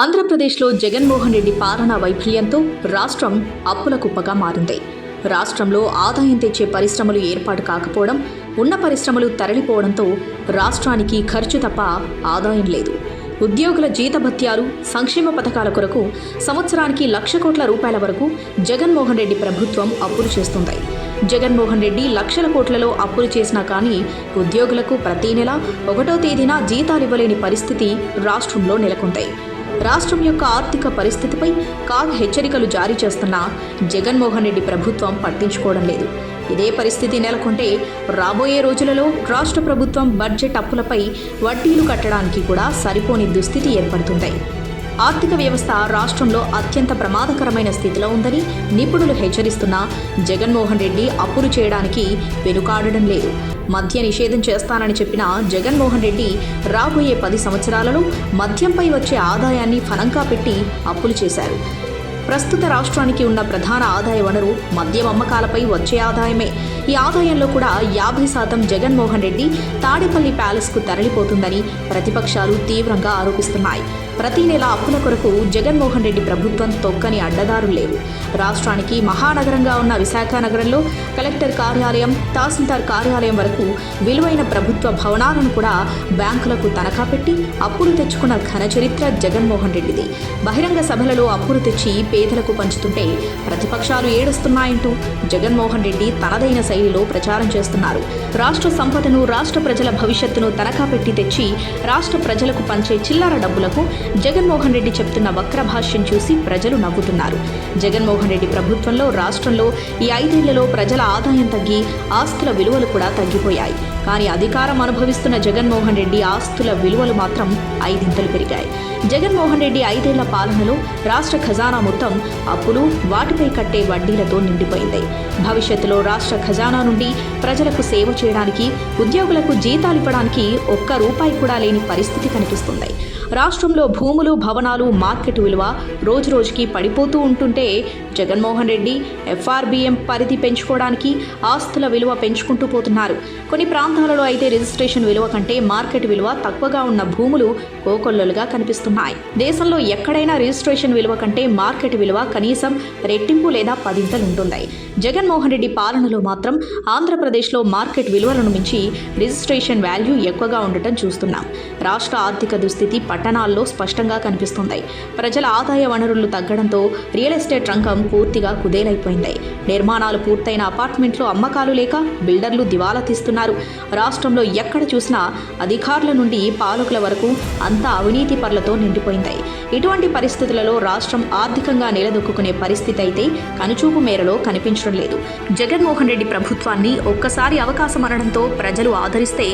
ఆంధ్రప్రదేశ్లో జగన్మోహన్ రెడ్డి పాలనా వైఫల్యంతో రాష్ట్రం అప్పుల కుప్పగా మారింది. రాష్ట్రంలో ఆదాయం తెచ్చే పరిశ్రమలు ఏర్పాటు కాకపోవడం ఉన్న పరిశ్రమలు తరలిపోవడంతో రాష్ట్రానికి ఖర్చు తప్ప ఆదాయం లేదు. ఉద్యోగుల జీతభత్యాలు సంక్షేమ పథకాల కొరకు సంవత్సరానికి లక్ష కోట్ల రూపాయల వరకు జగన్మోహన్ రెడ్డి ప్రభుత్వం అప్పులు చేస్తుంది. జగన్మోహన్ రెడ్డి లక్షల కోట్లలో అప్పులు చేసినా కానీ ఉద్యోగులకు ప్రతి నెల ఒకటో తేదీన జీతాలు ఇవ్వలేని పరిస్థితి రాష్ట్రంలో నెలకొంది. రాష్ట్రం యొక్క ఆర్థిక పరిస్థితిపై కాగ్ హెచ్చరికలు జారీ చేస్తున్న జగన్మోహన్ రెడ్డి ప్రభుత్వం పట్టించుకోవడం లేదు. ఇదే పరిస్థితి నెలకొంటే రాబోయే రోజులలో రాష్ట్ర ప్రభుత్వం బడ్జెట్ అప్పులపై వడ్డీలు కట్టడానికి కూడా సరిపోని దుస్థితి ఏర్పడుతుంటాయి. ఆర్థిక వ్యవస్థ రాష్ట్రంలో అత్యంత ప్రమాదకరమైన స్థితిలో ఉందని నిపుణులు హెచ్చరిస్తున్నా జగన్మోహన్ రెడ్డి అప్పులు చేయడానికి వెనుకాడడం లేదు. మద్య నిషేధం చేస్తానని చెప్పిన జగన్మోహన్ రెడ్డి రాబోయే పది సంవత్సరాలలో మద్యంపై వచ్చే ఆదాయాన్ని ఫలంగా పెట్టి అప్పులు చేశారు. ప్రస్తుత రాష్ట్రానికి ఉన్న ప్రధాన ఆదాయ వనరు మద్యం అమ్మకాలపై వచ్చే ఆదాయమే. ఈ ఆదాయంలో కూడా యాభై శాతం జగన్మోహన్ రెడ్డి తాడేపల్లి ప్యాలెస్కు తరలిపోతుందని ప్రతిపక్షాలు తీవ్రంగా ఆరోపిస్తున్నాయి. ప్రతి నెల అప్పుల కొరకు జగన్మోహన్ రెడ్డి ప్రభుత్వం తొక్కని అడ్డదారులు లేవు. రాష్ట్రానికి మహానగరంగా ఉన్న విశాఖ నగరంలో కలెక్టర్ కార్యాలయం తహసీల్దార్ కార్యాలయం వరకు విలువైన ప్రభుత్వ భవనాలను కూడా బ్యాంకులకు తనఖా పెట్టి అప్పులు తెచ్చుకున్న ఘన చరిత్ర జగన్మోహన్ రెడ్డిది. బహిరంగ సభలలో అప్పులు తెచ్చి పేదలకు పంచుతుంటే ప్రతిపక్షాలు ఏడుస్తున్నాయంటూ జగన్మోహన్ రెడ్డి తనదైన శైలిలో ప్రచారం చేస్తున్నారు. రాష్ట్ర సంపదను రాష్ట్ర ప్రజల భవిష్యత్తును తనఖా పెట్టి తెచ్చి రాష్ట్ర ప్రజలకు పంచే చిల్లర డబ్బులకు జగన్మోహన్ రెడ్డి చెప్తున్న వక్ర భాష్యం చూసి ప్రజలు నవ్వుతున్నారు. జగన్మోహన్ రెడ్డి ప్రభుత్వంలో రాష్ట్రంలో ఈ ఐదేళ్ళలో ప్రజల ఆదాయం తగ్గి ఆస్తుల విలువలు కూడా తగ్గిపోయాయి. కానీ అధికారం అనుభవిస్తున్న జగన్మోహన్ రెడ్డి ఆస్తుల విలువలు మాత్రం ఐదింతలు పెరిగాయి. జగన్మోహన్ రెడ్డి ఐదేళ్ళ పాలనలో రాష్ట్ర ఖజానా మొత్తం అప్పులు వాటిపై కట్టే వడ్డీలతో నిండిపోయింది. భవిష్యత్తులో రాష్ట్ర ఖజానా నుండి ప్రజలకు సేవ చేయడానికి ఉద్యోగులకు జీతాలు ఇవ్వడానికి ఒక్క రూపాయి కూడా లేని పరిస్థితి కనిపిస్తుంది. రాష్ట్రంలో భూములు భవనాలు మార్కెట్ విలువ రోజురోజుకి పడిపోతూ ఉంటుంటే జగన్మోహన్ రెడ్డి ఎఫ్ఆర్బిఎం పరిధి పెంచుకోవడానికి ఆస్తుల విలువ పెంచుకుంటూ పోతున్నారు. కొన్ని ప్రాంతాలలో అయితే రిజిస్ట్రేషన్ విలువ కంటే మార్కెట్ విలువ తక్కువగా ఉన్న భూములు కోకొల్లలుగా కనిపిస్తున్నాయి. దేశంలో ఎక్కడైనా రిజిస్ట్రేషన్ విలువ కంటే మార్కెట్ విలువ కనీసం రెట్టింపు లేదా పదింతలు ఉంటుంది. జగన్మోహన్ రెడ్డి పాలనలో మాత్రం ఆంధ్రప్రదేశ్లో మార్కెట్ విలువలను మించి రిజిస్ట్రేషన్ వాల్యూ ఎక్కువగా ఉండటం చూస్తున్నాం. రాష్ట్ర ఆర్థిక దుస్థితి పట్టణాల్లో స్పష్టంగా కనిపిస్తున్నాయి ప్రజల ఆదాయ వనరులు తగ్గడంతో రియల్ ఎస్టేట్ రంగం పూర్తిగా కుదేలైపోయింది. నిర్మాణాలు పూర్తయిన అపార్ట్మెంట్లు అమ్మకాలు లేక బిల్డర్లు దివాలా తీస్తున్నారు. రాష్ట్రంలో ఎక్కడ చూసినా అధికారుల నుండి పాలకుల వరకు అంతా అవినీతి పరులతో నిండిపోయింది. ఇటువంటి పరిస్థితులలో రాష్ట్రం ఆర్థికంగా నిలదొక్కునే పరిస్థితి అయితే కనుచూపు మేరలో కనిపించడం లేదు. జగన్మోహన్ రెడ్డి ప్రభుత్వాన్ని ఒక్కసారి అవకాశం అనడంతో ప్రజలు ఆదరిస్తే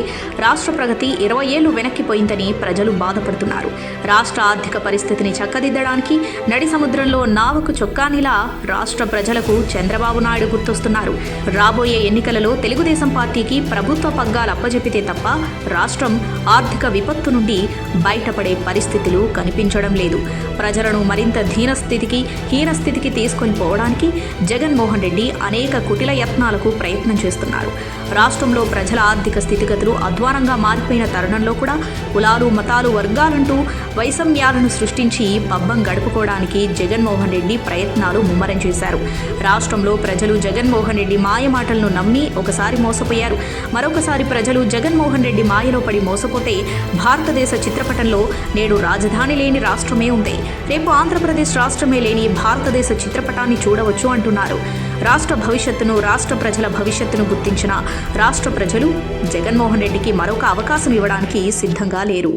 రాష్ట్ర ప్రగతి ఇరవై ఏళ్ళు వెనక్కిపోయిందని ప్రజలు బాధపడుతున్నారు. రాష్ట్ర ఆర్థిక పరిస్థితిని చక్కదిద్దడానికి నడి సముద్రంలో నావకు చొక్కానిలా రాష్ట్ర ప్రజలకు చంద్ర చంద్రబాబు నాయుడు గుర్తొస్తున్నారు. రాబోయే ఎన్నికలలో తెలుగుదేశం పార్టీకి ప్రభుత్వ పగ్గాలు అప్పజెపితే తప్ప రాష్ట్రం ఆర్థిక విపత్తు నుండి బయటపడే పరిస్థితులు కనిపించడం లేదు. ప్రజలను మరింత ధీనస్థితికి హీనస్థితికి తీసుకొని పోవడానికి జగన్మోహన్ రెడ్డి అనేక కుటిల యత్నాలకు ప్రయత్నం చేస్తున్నారు. రాష్ట్రంలో ప్రజల ఆర్థిక స్థితిగతులు అధ్వానంగా మారిపోయిన తరుణంలో కూడా కులాలు మతాలు వర్గాలంటూ వైషమ్యాలను సృష్టించి పబ్బం గడుపుకోవడానికి జగన్మోహన్ రెడ్డి ప్రయత్నాలు ముమ్మరం చేశారు. రాష్ట్రంలో రాష్ట్రంలో ప్రజలు జగన్మోహన్ రెడ్డి మాయ మాటలను నమ్మి ఒకసారి మోసపోయారు. మరొకసారి ప్రజలు జగన్మోహన్ రెడ్డి మాయలో పడి మోసపోతే భారతదేశ చిత్రపటంలో నేడు రాజధాని లేని రాష్ట్రమే ఉంది. రేపు ఆంధ్రప్రదేశ్ రాష్ట్రమే లేని భారతదేశ చిత్రపటాన్ని చూడవచ్చు అంటున్నారు. రాష్ట్ర భవిష్యత్తును రాష్ట్ర ప్రజల భవిష్యత్తును గుర్తించిన రాష్ట్ర ప్రజలు జగన్మోహన్ రెడ్డికి మరొక అవకాశం ఇవ్వడానికి సిద్ధంగా లేరు.